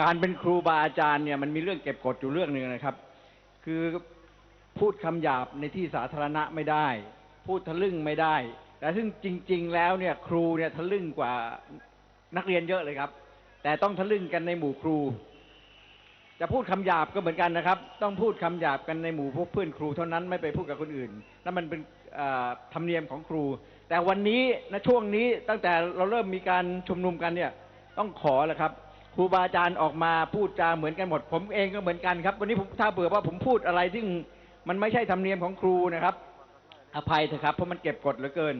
การเป็นครูบาอาจารย์เนี่ยมันมีเรื่องเก็บกดอยู่เรื่องหนึ่งนะครับ คือพูดคำหยาบในที่สาธารณะไม่ได้ พูดทะลึ่งไม่ได้ แต่ซึ่งจริง ๆ แล้วเนี่ยครูเนี่ยทะลึ่งกว่านักเรียนเยอะเลยครับ แต่ต้องทะลึ่งกันในหมู่ครู จะพูดคำหยาบก็เหมือนกันนะครับ ต้องพูดคำหยาบกันในหมู่พวกเพื่อนครูเท่านั้นไม่ไปพูดกับคนอื่นนั่นมันเป็นธรรมเนียมของครู แต่วันนี้ณช่วงนี้ตั้งแต่เราเริ่มมีการชุมนุมกันเนี่ย ต้องขอแหละครับ รูบาอาจารย์ออกมาพูดจาเหมือนกันหมด ผมเองก็เหมือนกันครับ วันนี้ผมถ้าเบื่อว่าผมพูดอะไรที่มันไม่ใช่ธรรมเนียมของครูนะครับ อภัยเถอะครับ เพราะมันเก็บกดเหลือเกิน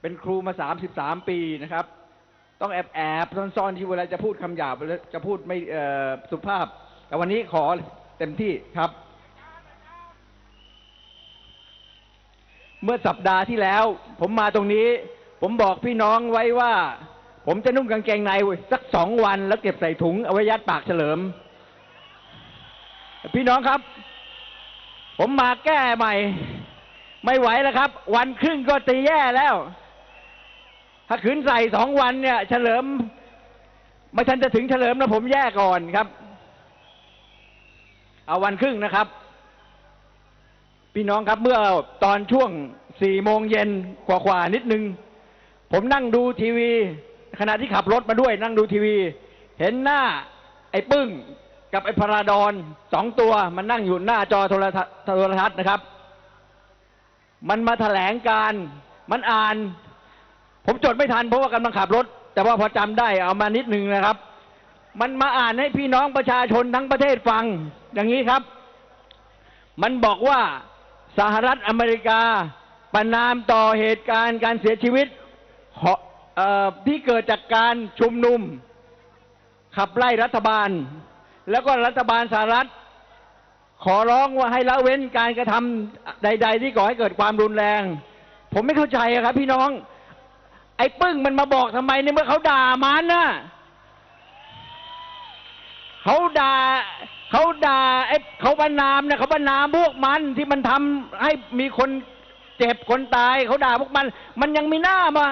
เป็นครูมาสามสิบสามปีนะครับ ต้องแอบแอบซ่อนๆที่เวลาจะพูดคำหยาบจะพูดไม่สุภาพ แต่วันนี้ขอเต็มที่ครับ เมื่อสัปดาห์ที่แล้ว ผมมาตรงนี้ ผมบอกพี่น้องไว้ว่า ผมจะนุ่งกางเกงในสักสองวันแล้วเก็บใส่ถุงเอาไว้ยัดปากเฉลิม พี่น้องครับ ผมมาแก้ใหม่ ไม่ไหวแล้วครับ วันครึ่งก็ตีแย่แล้ว ถ้าขืนใส่สองวันเนี่ย เฉลิมไม่ทันจะถึงเฉลิมนะผมแย่ก่อนครับ เอาวันครึ่งนะครับ พี่น้องครับเมื่อตอนช่วงสี่โมงเย็นกว่าๆนิดนึง ผมนั่งดูทีวี ขณะที่ขับรถมาด้วยนั่งดูทีวี เห็นหน้าไอ้ปึ้งกับไอ้พาราดอนสองตัวมันนั่งอยู่หน้าจอโทรทัศน์โทรทัศน์นะครับ มันมาแถลงการมันอ่าน ผมจดไม่ทันเพราะว่ากำลังขับรถ แต่ว่าพอจำได้เอามานิดนึงนะครับ มันมาอ่านให้พี่น้องประชาชนทั้งประเทศฟัง อย่างนี้ครับ มันบอกว่าสหรัฐอเมริกาประนามต่อเหตุการณ์การเสียชีวิตข ที่เกิดจากการชุมนุม ขับไล่รัฐบาล แล้วก็รัฐบาลสหรัฐ ขอร้องว่าให้ละเว้นการกระทำใด ๆ ที่ก่อให้เกิดความรุนแรง ผมไม่เข้าใจครับ พี่น้อง ไอ้ปึ้งมันมาบอกทำไมในเมื่อเขาด่ามันนะเขาด่าเขาด่าไอ้เขาบรรนามนี่ยเขาบรรนามพวกมันที่มันทำให้มีคนเจ็บคนตาย เขาด่าพวกมัน มันยังมีหน้ามา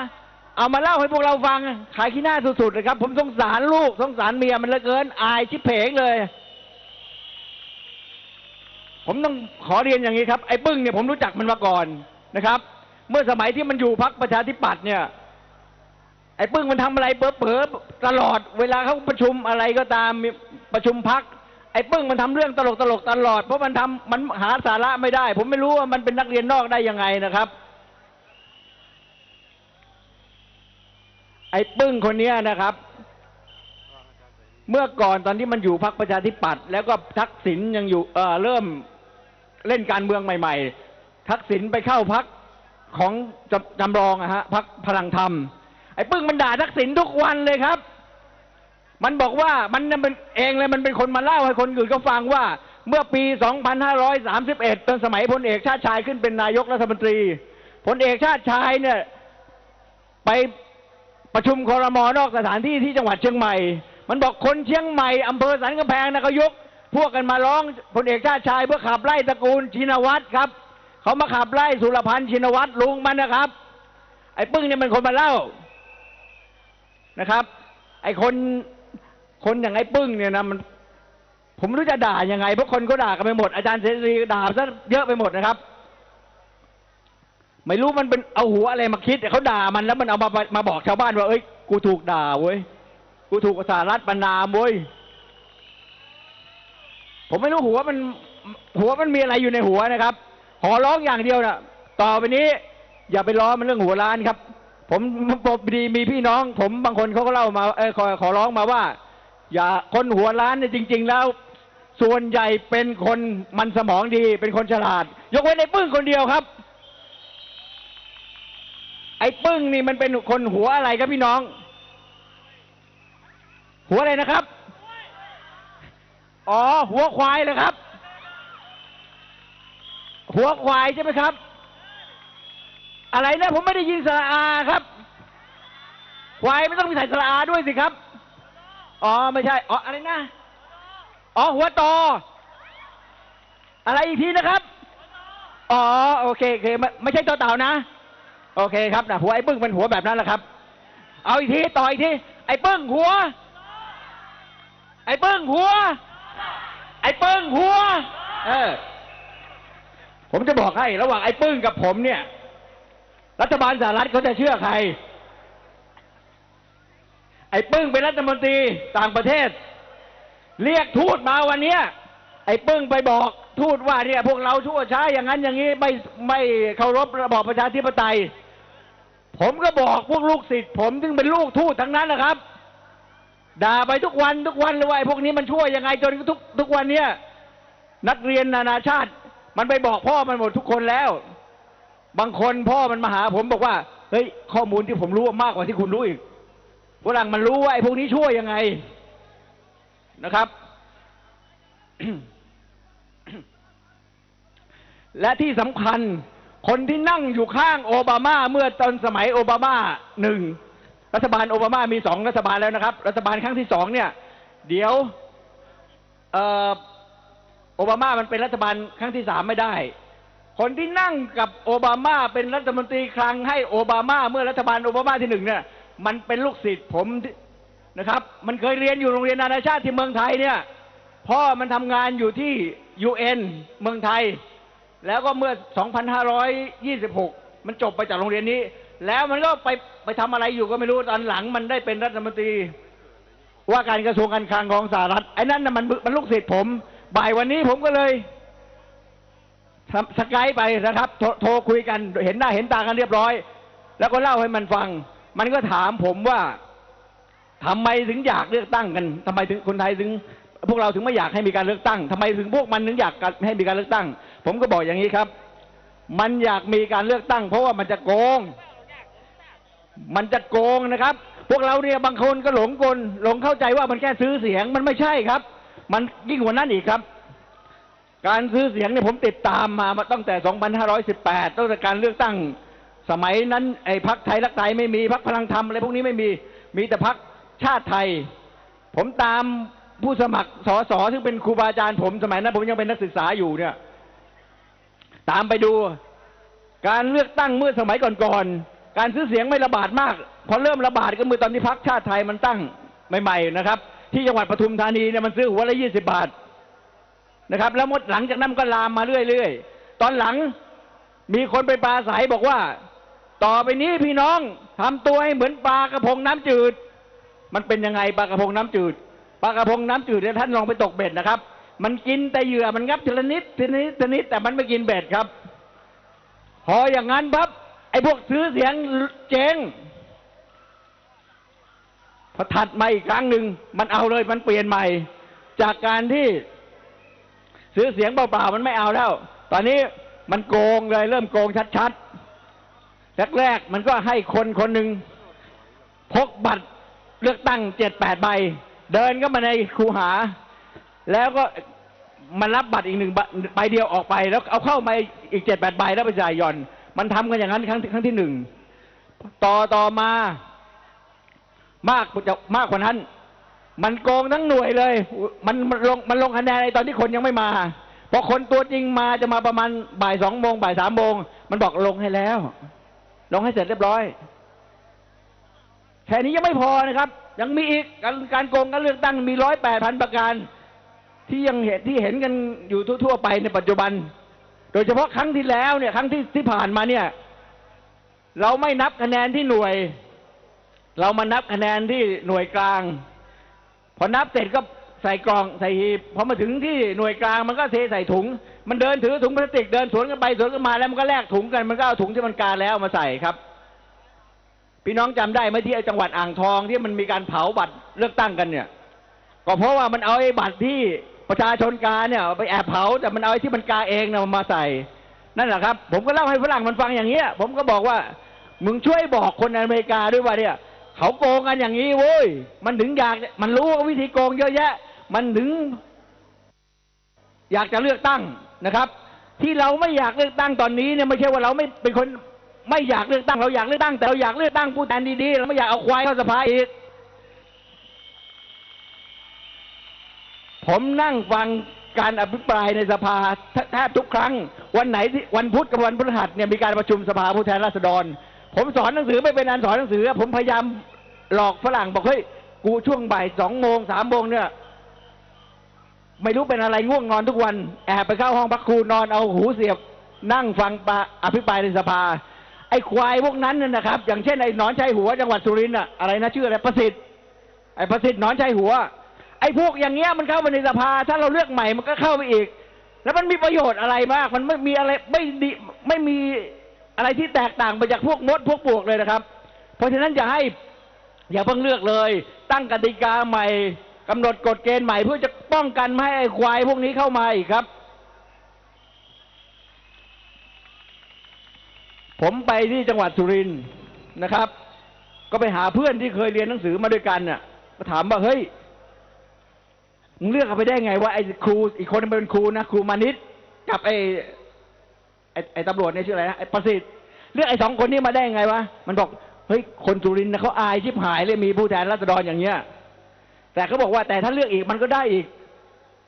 เอามาเล่าให้พวกเราฟัง ขายขี้หน้าสุดๆเลยครับ ผมสงสารลูกสงสารเมียมันเหลือเกิน อายชิบเพงเลย ผมต้องขอเรียนอย่างนี้ครับ ไอ้ปึ้งเนี่ยผมรู้จักมันมาก่อนนะครับ เมื่อสมัยที่มันอยู่พักประชาธิปัตย์เนี่ย ไอ้ปึ้งมันทำอะไรเผลอๆตลอด เวลาเขาประชุมอะไรก็ตามประชุมพักไอ้ปึ้งมันทำเรื่องตลกตลกๆตลอด เพราะมันทำมันหาสาระไม่ได้ ผมไม่รู้ว่ามันเป็นนักเรียนนอกได้ยังไงนะครับ ไอ้ปึ้งคนเนี้ยนะครับ เมื่อก่อนตอนที่มันอยู่พักประชาธิปัตย์แล้วก็ทักษิณยังอยู่เออเริ่มเล่นการเมืองใหม่ ๆ ทักษิณไปเข้าพักของจำจำลองอะฮะพักพลังธรรม ไอ้ปึ้งมันด่าทักษิณทุกวันเลยครับ มันบอกว่ามันเป็นเองเลยมันเป็นคนมาเล่าให้คนอื่นก็ฟังว่า เมื่อปี 2531 ตอนสมัยพลเอกชาติชายขึ้นเป็นนายกรัฐมนตรีพลเอกชาติชายเนี่ยไป ประชุมคอรมอนอกสถานที่ที่จังหวัดเชียงใหม่ มันบอกคนเชียงใหม่อำเภอสันกำแพงนะเขายก พวกกันมาร้องพลเอกชาติชายเพื่อขับไล่ตระกูลชินวัตรครับเขามาขับไล่สุรพันธ์ชินวัตรลุงมันนะครับ ไอ้ปึ้งเนี่ยมันคนมาเล่านะครับ ไอ้คนคนอย่างไอ้ปึ้งเนี่ยนะมัน ผมไม่รู้จะด่ายังไงเพราะคนก็ด่ากันไปหมดอาจารย์เสรีด่าซะเยอะไปหมดนะครับ ไม่รู้มันเป็นเอาหัวอะไรมาคิดเขาด่ามันแล้วมันเอามามาบอกชาวบ้านว่า เอ้ย กูถูกด่าเว้ย กูถูกสารัฐประนามเว้ย ผมไม่รู้หัวมัน หัวมันมีอะไรอยู่ในหัวนะครับ ขอร้องอย่างเดียวนะต่อไปนี้ อย่าไปล้อมันเรื่องหัวล้านครับ ผมปกดีมีพี่น้อง ผมบางคนเขาก็เล่ามา เออขอขอร้องมาว่า อย่าคนหัวล้านเนี่ยจริง ๆ แล้ว ส่วนใหญ่เป็นคนมันสมองดี เป็นคนฉลาด ยกเว้นไอ้ปึ้งคนเดียวครับ ไอ้ปึ้งนี่มันเป็นคนหัวอะไรครับพี่น้อง หัวอะไรนะครับ อ๋อ หัวควายเลยครับ หัวควายใช่ไหมครับ อะไรนะผมไม่ได้ยินสระอาครับ ควายไม่ต้องมีใส่สระอาด้วยสิครับ อ๋อไม่ใช่ อ๋ออะไรนะ อ๋อหัวตอ อะไรอีกทีนะครับ อ๋อโอเคโอเคไม่ไม่ใช่ตัวเต่านะ โอเคครับนะหัวไอ้ปึ้งเป็นหัวแบบนั้นแหละครับ เอาอีกทีต่ออีกทีไอ้ปึ้งหัว ไอ้ปิ้งหัว ไอ้ปิ้งหัว เออ ผมจะบอกให้ระหว่างไอ้ปึ้งกับผมเนี่ย รัฐบาลสหรัฐเขาจะเชื่อใคร ไอ้ปึ้งเป็นรัฐมนตรีต่างประเทศ เรียกทูตมาวันเนี้ยไอ้ปึ้งไปบอกทูตว่าเนี่ยพวกเราชั่วช้าอย่างนั้นอย่างนี้ไม่ไม่เคารพระบอบประชาธิปไตย ผมก็บอกพวกลูกศิษย์ผมซึ่งเป็นลูกทูตทั้งนั้นนะครับ ด่าไปทุกวันทุกวันเลยว่าไอ้พวกนี้มันช่วยยังไงจนทุกทุกวันเนี้ยนักเรียนนานาชาติ มันไปบอกพ่อมันหมดทุกคนแล้ว บางคนพ่อมันมาหาผมบอกว่าเฮ้ยข้อมูลที่ผมรู้มากกว่าที่คุณรู้อีกฝรั่งมันรู้ว่าไอ้พวกนี้ช่วยยังไงนะครับ และที่สำคัญ คนที่นั่งอยู่ข้างโอบามาเมื่อตอนสมัยโอบามาหนึ่งรัฐบาลโอบามามีสองรัฐบาลแล้วนะครับ รัฐบาลครั้งที่สองเนี่ย เดี๋ยวโอบามามันเป็นรัฐบาลครั้งที่สามไม่ได้ คนที่นั่งกับโอบามาเป็นรัฐมนตรีคลังให้โอบามาเมื่อรัฐบาลโอบามาที่หนึ่งเนี่ย มันเป็นลูกศิษย์ผมนะครับ มันเคยเรียนอยู่โรงเรียนนานาชาติที่เมืองไทยเนี่ยพ่อมันทำงานอยู่ที่ยูเอ็นเมืองไทย แล้วก็เมื่อ 2526 มันจบไปจากโรงเรียนนี้ แล้วมันก็ไปไปทำอะไรอยู่ก็ไม่รู้ตอนหลังมันได้เป็นรัฐมนตรี ว่าการกระทรวงการคลังของสหรัฐไอ้นั่นน่ะมันมันลูกศิษย์ผม บ่ายวันนี้ผมก็เลยทำสกายไปนะครับโทรโทรคุยกันเห็นหน้าเห็นตากันเรียบร้อย แล้วก็เล่าให้มันฟัง มันก็ถามผมว่าทำไมถึงอยากเลือกตั้งกันทำไมถึงคนไทยถึง พวกเราถึงไม่อยากให้มีการเลือกตั้งทำไมถึงพวกมันถึงอยากให้มีการเลือกตั้ง ผมก็บอกอย่างนี้ครับ มันอยากมีการเลือกตั้ง เพราะว่ามันจะโกง มันจะโกงนะครับ พวกเราเนี่ยบางคนก็หลงกลหลงเข้าใจว่ามันแค่ซื้อเสียงมันไม่ใช่ครับ มันยิ่งกว่านั้นอีกครับ การซื้อเสียงเนี่ยผมติดตามมาตั้งแต่ 2518 ตั้งแต่การเลือกตั้ง สมัยนั้นไอ้พักไทยรักไทยไม่มีพักพลังธรรมอะไรพวกนี้ไม่มี มีแต่พักชาติไทย ผมตาม ผู้สมัครสอสอซึ่งเป็นครูบาอาจารย์ผมสมัยนั้นผมยังเป็นนักศึกษาอยู่เนี่ย ตามไปดู การเลือกตั้งเมื่อสมัยก่อนๆการซื้อเสียงไม่ระบาดมาก พอเริ่มระบาดก็เมื่อตอนที่พักชาติไทยมันตั้งใหม่ๆนะครับ ที่จังหวัดปทุมธานีเนี่ยมันซื้อหัวละยี่สิบาทนะครับ แล้วหมดหลังจากนั้นก็ลามมาเรื่อยๆตอนหลังมีคนไปปลาใสบอกว่า ต่อไปนี้พี่น้องทำตัวให้เหมือนปลากระพงน้ำจืด มันเป็นยังไงปลากระพงน้ำจืด ปลากระพงน้ำจืดเนี่ยท่านลองไปตกเบ็ดนะครับ มันกินแต่เหยื่อมันงับทีละนิดทีละนิดทีละนิดแต่มันไม่กินเบ็ดครับ พออย่างนั้นปั๊บไอ้พวกซื้อเสียงเจ๊งพอถัดมาอีกครั้งหนึ่งมันเอาเลยมันเปลี่ยนใหม่ จากการที่ ซื้อเสียงเปล่าๆมันไม่เอาแล้ว ตอนนี้มันโกงเลยเริ่มโกงชัดๆแรกๆมันก็ให้คนคนหนึ่งพกบัตรเลือกตั้งเจ็ดแปดใบ เดินก็มาในคูหา แล้วก็มันรับบัตรอีกหนึ่งใบเดียวออกไป แล้วเอาเข้ามาอีกเจ็ดแปดใบแล้วไปจ่ายหย่อน มันทำกันอย่างนั้นครั้งครั้งที่หนึ่งต่อต่อมามากจะมากกว่านั้น มันโกงทั้งหน่วยเลย มันมันลงมันลงคะแนนในตอนที่คนยังไม่มาพอคนตัวจริงมาจะมาประมาณบ่ายสองโมงบ่ายสามโมงมันบอกลงให้แล้ว ลงให้เสร็จเรียบร้อยแค่นี้ยังไม่พอนะครับ ยังมีอีกการการโกงการเลือกตั้งมีร้อยแปดพันประการ ที่ยังเห็นที่เห็นกันอยู่ทั่วๆไปในปัจจุบัน โดยเฉพาะครั้งที่แล้วเนี่ยครั้งที่ที่ผ่านมาเนี่ย เราไม่นับคะแนนที่หน่วย เรามานับคะแนนที่หน่วยกลาง พอนับเสร็จก็ใส่กล่องใส่หีบพอมาถึงที่หน่วยกลางมันก็เทใส่ถุง มันเดินถือถุงพลาสติกเดินสวนกันไปสวนกันมาแล้วมันก็แลกถุงกันมันก็เอาถุงที่มันกาแล้วมาใส่ครับ พี่น้องจำได้ไหมที่ไอ้จังหวัดอ่างทองที่มันมีการเผาบัตรเลือกตั้งกันเนี่ย ก็เพราะว่ามันเอาไอ้บัตรที่ประชาชนกาเนี่ยไปแอบเผาแต่มันเอาไอ้ที่มันกาเองนะมาใส่นั่นแหละครับ ผมก็เล่าให้ฝรั่งมันฟังอย่างเงี้ย ผมก็บอกว่ามึงช่วยบอกคนอเมริกาด้วยว่าเนี่ย เขาโกงกันอย่างนี้โว้ยมันถึงอยากมันรู้ว่าวิธีโกงเยอะแยะ มันถึง อยากจะเลือกตั้งนะครับ ที่เราไม่อยากเลือกตั้งตอนนี้เนี่ยไม่ใช่ว่าเราไม่เป็นคน ไม่อยากเลือกตั้งเราอยากเลือกตั้งแต่เราอยากเลือกตั้งผู้แทนดีๆเราไม่อยากเอาควายเข้าสภาอีก ผมนั่งฟังการอภิปรายในสภาแทบทุกครั้ง วันไหนที่วันพุธกับวันพฤหัสเนี่ยมีการประชุมสภาผู้แทนราษฎร ผมสอนหนังสือไม่เป็นอันสอนหนังสือ ผมพยายามหลอกฝรั่งบอกเฮ้ยกูช่วงบ่ายสองโมงสามโมงเนี่ยไม่รู้เป็นอะไรง่วงนอนทุกวัน แอบไปเข้าห้องพักครูนอนเอาหูเสียบ นั่งฟังปะอภิปรายในสภา ไอ้ควายพวกนั้นน่ะนะครับ อย่างเช่นไอ้หนอนชัยหัวจังหวัดสุรินทร์อะอะไรนะชื่ออะไรประสิทธิ์ไอ้ประสิทธิ์หนอนชัยหัว ไอ้พวกอย่างเงี้ยมันเข้าไปในสภา ถ้าเราเลือกใหม่มันก็เข้าไปอีก แล้วมันมีประโยชน์อะไรมาก มันไม่มีอะไรไม่ดีไม่มีอะไรที่แตกต่างไปจากพวกมดพวกปวกเลยนะครับ เพราะฉะนั้นอย่าให้อย่าเพิ่งเลือกเลย ตั้งกติกาใหม่กำหนดกฎเกณฑ์ใหม่เพื่อจะป้องกันไม่ให้ไอ้ควายพวกนี้เข้ามาอีกครับ ผมไปที่จังหวัดสุรินทร์นะครับ ก็ไปหาเพื่อนที่เคยเรียนหนังสือมาด้วยกันน่ะ ก็ถามว่าเฮ้ยมึงเลือกเอาไปได้ไงว่าไอ้ครู อีกคนเป็นครูนะครูมานิดกับไอ้ไอ้ไอ้ตำรวจเนี่ยชื่ออะไรนะไอ้ประสิทธิ์เลือกไอ้สองคนนี้มาได้ไงวะมันบอกเฮ้ยคนสุรินทร์นะเขาอายชิบหายเลยมีผู้แทนราษฎรอย่างเงี้ย แต่เขาบอกว่าแต่ถ้าเลือกอีกมันก็ได้อีก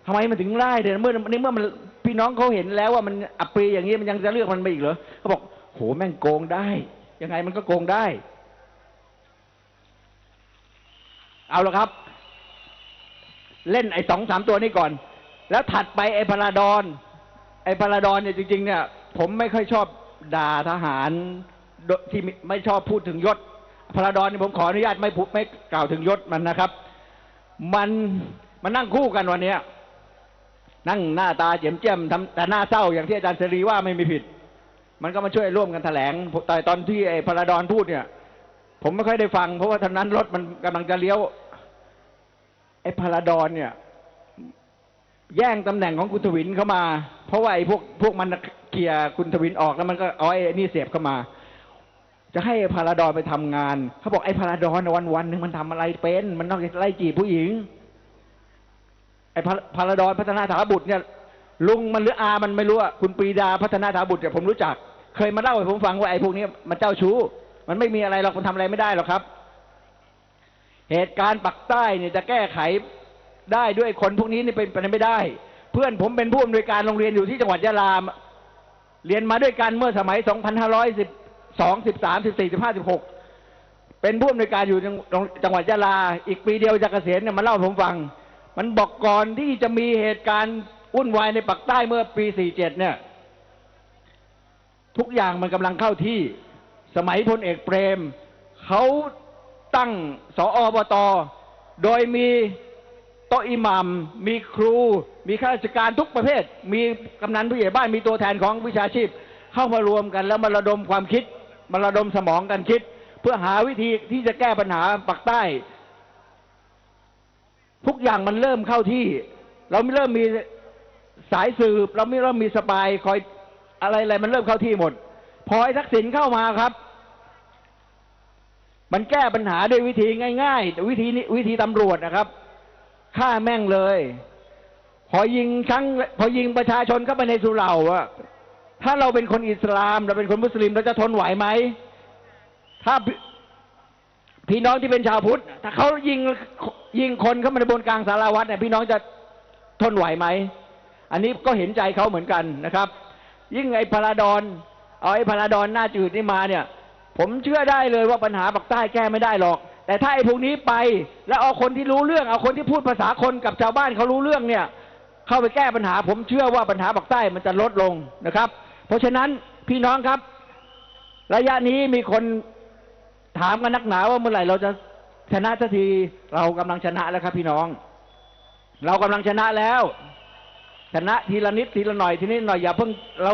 ทำไมมันถึงได้เดี๋ยวเมื่อนี่เมื่อมันพี่น้องเขาเห็นแล้วว่ามันอับปรีอย่างนี้มันยังจะเลือกมันไปอีกเหรอเขาบอก โหแม่งโกงได้ ยังไงมันก็โกงได้ เอาละครับ เล่นไอ้สองสามตัวนี้ก่อน แล้วถัดไปไอ้พาราดอน ไอ้พาราดอนเนี่ยจริง ๆ เนี่ย ผมไม่ค่อยชอบด่าทหารที่ไม่ไม่ชอบพูดถึงยศพาราดอนนี่ผมขออนุญาตไม่พูดไม่กล่าวถึงยศมันนะครับ มันมันนั่งคู่กันวันเนี้ยนั่งหน้าตาเจียมเจียมทำแต่หน้าเศร้าอย่างที่อาจารย์เสรีว่าไม่มีผิด มันก็มาช่วยร่วมกันแถลงแต่ตอนที่ไอ้พราดอนพูดเนี่ย ผมไม่ค่อยได้ฟัง เพราะว่าทางนั้นรถมันกำลังจะเลี้ยว ไอ้พราดอนเนี่ย แย่งตำแหน่งของคุณทวินเข้ามา เพราะว่าไอ้พวกพวกมันเกลี่ยร์คุณทวินออกแล้วมันก็เอาไอ้นี่เสียบเข้ามา จะให้พราดอนไปทำงานเขาบอกไอ้พราดอนวันวันหนึ่งมันทำอะไรเป็น มันนอกจากไล่จีบผู้หญิง ไอ้พราดอนพัฒนาถาบุตรเนี่ยลุงมันหรืออา มันไม่รู้อะคุณปรีดาพัฒนาถาบุตรเนี่ยผมรู้จัก เคยมาเล่าให้ผมฟังว่าไอ้พวกนี้มันเจ้าชู้ มันไม่มีอะไรหรอกมันทำอะไรไม่ได้หรอกครับ เหตุการณ์ปักใต้เนี่ยจะแก้ไขได้ด้วยคนพวกนี้นี่เป็นไปไม่ได้ เพื่อนผมเป็นผู้อำนวยการโรงเรียนอยู่ที่จังหวัดยะลาเรียนมาด้วยกันเมื่อสมัย 2512 13 14 15 16 เป็นผู้อำนวยการอยู่จังหวัดยะลา อีกปีเดียวจะเกษียณเนี่ยมาเล่าให้ผมฟัง มันบอกก่อนที่จะมีเหตุการณ์วุ่นวายในปักใต้เมื่อปี 47 เนี่ย ทุกอย่างมันกำลังเข้าที่ สมัยพลเอกเปรม เขาตั้งสออบต โดยมีโตอิหมัมมีครู มีข้าราชการทุกประเภท มีกำนันผู้ใหญ่บ้านมีตัวแทนของวิชาชีพ เข้ามารวมกันแล้วมาระดมความคิดมาระดมสมองกันคิด เพื่อหาวิธีที่จะแก้ปัญหาปักใต้ ทุกอย่างมันเริ่มเข้าที่ เราไม่เริ่มมีสายสืบ เราไม่เริ่มมีสปายคอย อะไรอะไรมันเริ่มเข้าที่หมด พอไอ้ทักษิณเข้ามาครับ มันแก้ปัญหาด้วยวิธีง่ายๆวิธีนี้วิธีตำรวจนะครับฆ่าแม่งเลย พอยิงครั้ง พอยิงประชาชนเข้าไปในสุเหร่าอะถ้าเราเป็นคนอิสลามเราเป็นคนมุสลิมเราจะทนไหวไหมถ้าพี่น้องที่เป็นชาวพุทธถ้าเขายิงยิงคนเข้ามาในบนกลางสารวัดเนี่ยพี่น้องจะทนไหวไหม อันนี้ก็เห็นใจเขาเหมือนกันนะครับ ยิ่งไอ้พาราดอนเอาไอ้พาราดอนหน้าจืดนี่มาเนี่ย ผมเชื่อได้เลยว่าปัญหาปักใต้แก้ไม่ได้หรอก แต่ถ้าไอ้พวกนี้ไป แล้วเอาคนที่รู้เรื่องเอาคนที่พูดภาษาคนกับชาวบ้านเขารู้เรื่องเนี่ย เข้าไปแก้ปัญหา ผมเชื่อว่าปัญหาปักใต้มันจะลดลงนะครับ เพราะฉะนั้นพี่น้องครับ ระยะนี้มีคนถามกันนักหนาว่าเมื่อไหร่เราจะชนะสักทีเรากำลังชนะแล้วครับพี่น้อง เรากำลังชนะแล้ว ชนะทีละนิดทีละหน่อยทีนี้หน่อยอย่าเพิ่งเรา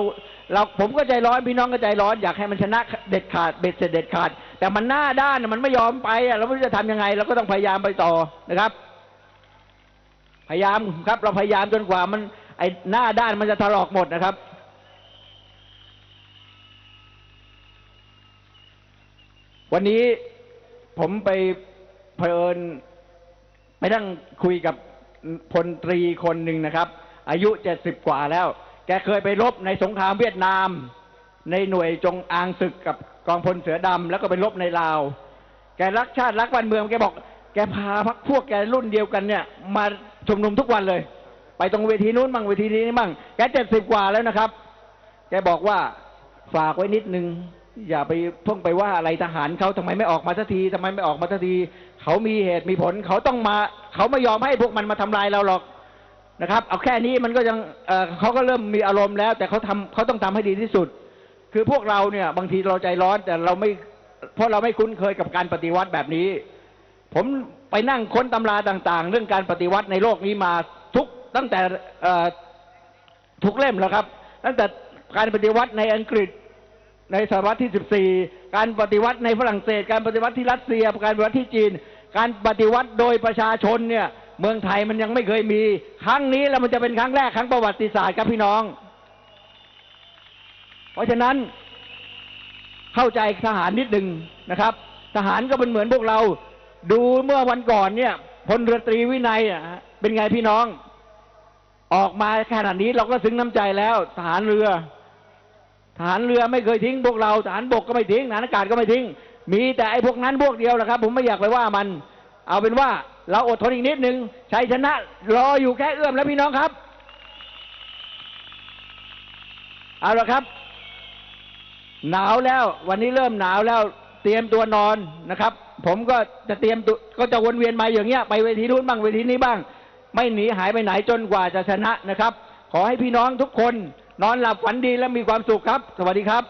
เราผมก็ใจร้อนพี่น้องก็ใจร้อนอยากให้มันชนะเด็ดขาดเบ็ดเสร็จเด็ดขาด แต่มันหน้าด้านมันไม่ยอมไปเราไม่รู้จะทำยังไง เราก็ต้องพยายามไปต่อนะครับ พยายามครับ เราพยายามจนกว่ามันไอหน้าด้านมันจะถลอกหมดนะครับวันนี้ผมไปเพลินไปนั่งคุยกับพลตรีคนหนึ่งนะครับ อายุเจ็ดสิบกว่าแล้ว แกเคยไปรบในสงครามเวียดนาม ในหน่วยจงอางศึกกับกองพลเสือดำแล้วก็ไปรบในลาว แกรักชาติรักบ้านเมืองแกบอก แกพาพักพวกแกรุ่นเดียวกันเนี่ย มาชุมนุมทุกวันเลย ไปตรงเวทีนู้นบ้างเวทีนี้บ้างแกเจ็ดสิบกว่าแล้วนะครับ แกบอกว่าฝากไว้นิดนึงอย่าไปเพิ่งไปว่าอะไรทหารเขาทำไมไม่ออกมาสักทีทำไมไม่ออกมาสักที เขามีเหตุมีผล เขาต้องมา เขาไม่ยอมให้พวกมันมาทำลายเราหรอก นะครับ เอาแค่นี้มันก็ยังเเขาก็เริ่มมีอารมณ์แล้ว แต่เขาทำเขาต้องทำให้ดีที่สุด คือพวกเราเนี่ย บางทีเราใจร้อนแต่เราไม่เพราะเราไม่คุ้นเคยกับการปฏิวัติแบบนี้ ผมไปนั่งค้นตำราต่างๆ เรื่องการปฏิวัติในโลกนี้มาทุกตั้งแต่ทุกเล่มแล้วครับ ตั้งแต่การปฏิวัติในอังกฤษในศตวรรษที่ 14 การปฏิวัติในฝรั่งเศส การปฏิวัติที่รัสเซีย การปฏิวัติที่จีน การปฏิวัติโดยประชาชนเนี่ย เมืองไทยมันยังไม่เคยมี ครั้งนี้แล้วมันจะเป็นครั้งแรกครั้งประวัติศาสตร์ครับพี่น้อง เพราะฉะนั้นเข้าใจทหารนิดหนึ่งนะครับ ทหารก็เป็นเหมือนพวกเรา ดูเมื่อวันก่อนเนี่ยพลเรือตรีวินัยเป็นไงพี่น้อง ออกมาขนาดนี้เราก็ซึ้งน้ำใจแล้ว ทหารเรือ ทหารเรือไม่เคยทิ้งพวกเราทหารบกก็ไม่ทิ้งทหารอากาศก็ไม่ทิ้ง มีแต่ไอ้พวกนั้นพวกเดียวแหละครับ ผมไม่อยากไปว่ามัน เอาเป็นว่าเราอดทนอีกนิดนึงชัยชนะ รออยู่แค่เอื้อมแล้วพี่น้องครับ เอาละครับ หนาวแล้ว วันนี้เริ่มหนาวแล้วเตรียมตัวนอนนะครับ ผมก็จะเตรียมตัวก็จะวนเวียนมาอย่างเงี้ยไปเวทีนู้นบ้างเวทีนี้บ้าง ไม่หนีหายไปไหนจนกว่าจะชนะนะครับ ขอให้พี่น้องทุกคน นอนหลับฝันดีและมีความสุขครับ สวัสดีครับ